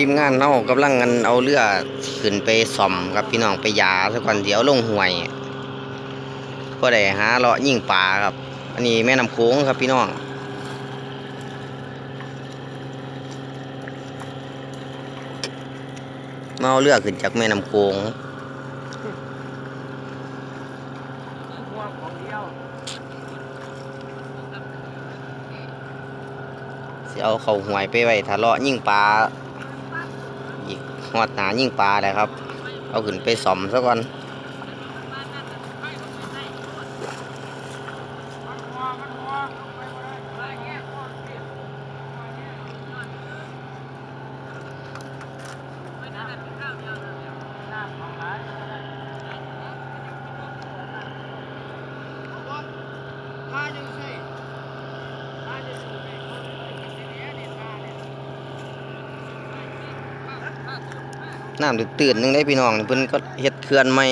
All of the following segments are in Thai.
ทีมงานเฮากำลังกันเอาเรือขึ้นไปซ่อมครับพี่น้องไปยาซะก่อนเดี๋ยวลงห้วยก็ได้หาเลาะยิงปลาครับ อันนี้แม่น้ำโขงครับพี่น้องมาเอาเรือขึ้นจากแม่น้ำโขงหัวของเดียวสิเอาเขาหวยไปไว้ถ้าเลาะยิงปลา หอดหนายิ่งปลาเลยครับ เอาขึ้นไปส่อมซะก่อน น้ำตื่นๆหนึงได้พี่น้องเพิ่นก็เฮ็ดเขื่อนใหม่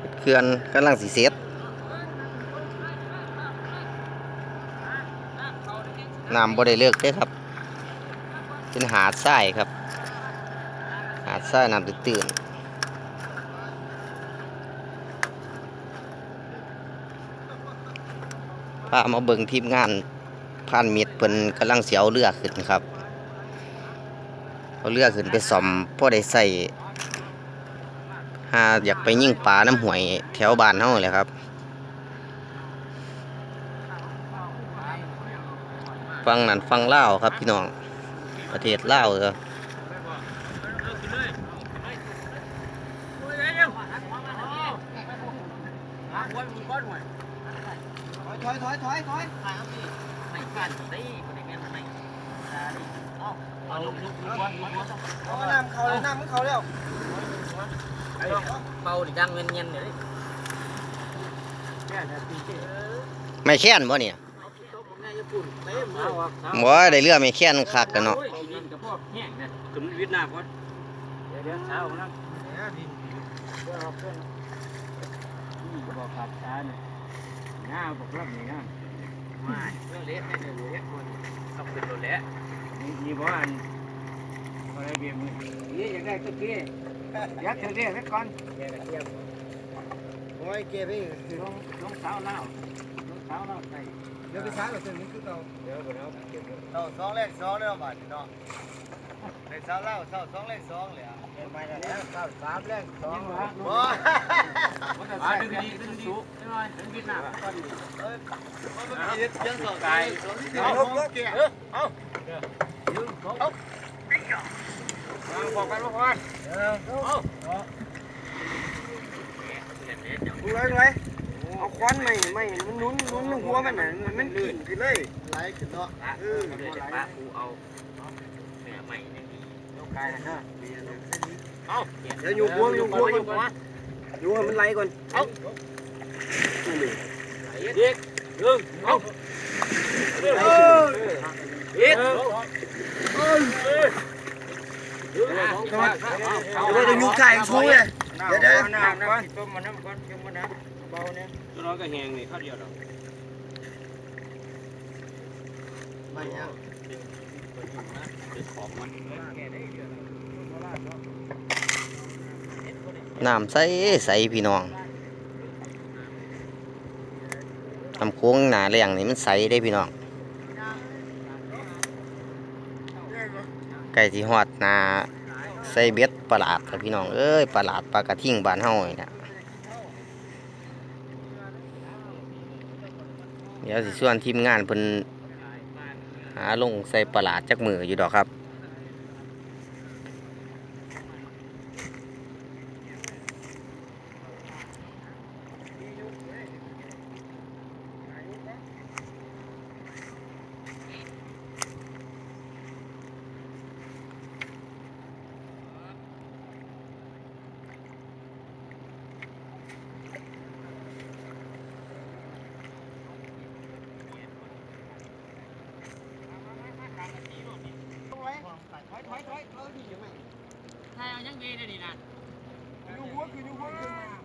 เฮ็ดเขื่อนกำลังสิเสร็จน้ำบ่ได้เลิกเด้ครับ เป็นหาดทรายครับ หาดทรายน้ำตื่นๆพามาเบิ่งทีมงานผ่านมิตรเพิ่นกำลังเสิเอาเรือขึ้นครับ เอาเรือขึ้นไปซ่อมพอได้ใส่หาอยากไปยิงปลาน้ำหวยแถวบ้านเฮาเลยครับฟังนั้นฟังเล่าครับพี่น้อง ประเทศลาวครับถอยถอยถอยถอย เอาเอาน้ำเขาเลยน้ำมันเขาแล้วเบาดิดังเงียนเงียนเลยแค่นาทีเดียวไม่แค้นบ่เนี่ยโต๊ะผมนายญี่ปุ่นเต็มเลยบ่ได้เรือไม่แค้นคักกันเนาะกินกับพวกแห้งเนี่ยขึ้นเวียดนามก่อนเดี๋ยวเช้านะเนี่ยดินเดี๋ยวเอาบอกขับช้าเนี่ยหน้าบอกรับนี่นะไม่เรื่องเละเนี่ยเละคนต้องเป็นตัวเละนี่นี่บอกอันอะไรเบี้ยมือนี่อยากได้ตะ เกียยัดเธอเรียกไว้ก่อนโอ้ยเก็บไปลงลงเสาเล่าลงเสาเล่าใส่เดี๋ยวไปช้ากับตัวนี้คือเราเดี๋ยวเดี๋ยวเก็บเราสองเลขสองแล้ว บาทเนาะเลขสามแล้วสองสองเลขสองเลยอะเก็บไปแล้วสามสามเลขสองโอ้ยอ่าดึงดีดึงดีใช่ไหมดึงดีหน่อยมันมีเสียงสองไก่เอาเอาเกี่ยเอาเอาเอาบอกกันบอกกันเอาดูดูไว้เอาควันใหม่ใหม่มันนุ้นนุ้นหัวมันน่ะมันมันลื่นขึ้นเลยไหลขึ้นเนาะเออเดี๋ยวปลาปูเอาแม่ใหม่เนี่ยดีเอาไกลนะเอาเดี๋ยวอยู่หัวอยู่หัวอยู่หัวอยู่มันไหลก่อนเอาเด็กดึงเอาเออ เด็กเราจะอยู่ไก่ชูเลยเดี๋ยวเดี๋ยวน้ำก่อนต้มมันน้ำก่อนต้มมันน้ำเบาเนี่ยตัวน้อยก็แหงนี่ข้าวเดียวดอกไม่ยังของมันน้ำใสใสพี่น้องน้ำโค้งหนาแรงนี่มันใสได้พี่น้อง ไก่ที่หอดนาใส่เบ็ดประหลาดครับพี่น้องเอ้ยประหลาดปลากระทิ่งบานเฮานี่ยเดี๋ยวสิส่วนทีมงานเพิ่นหาลงใส่ประหลาดจักมืออยู่ดอกครับ อยถอยถอยเออนี่ยังไม่ใช่เอายังดีเลยนี่นะอยู่หัวคืออยู่หัว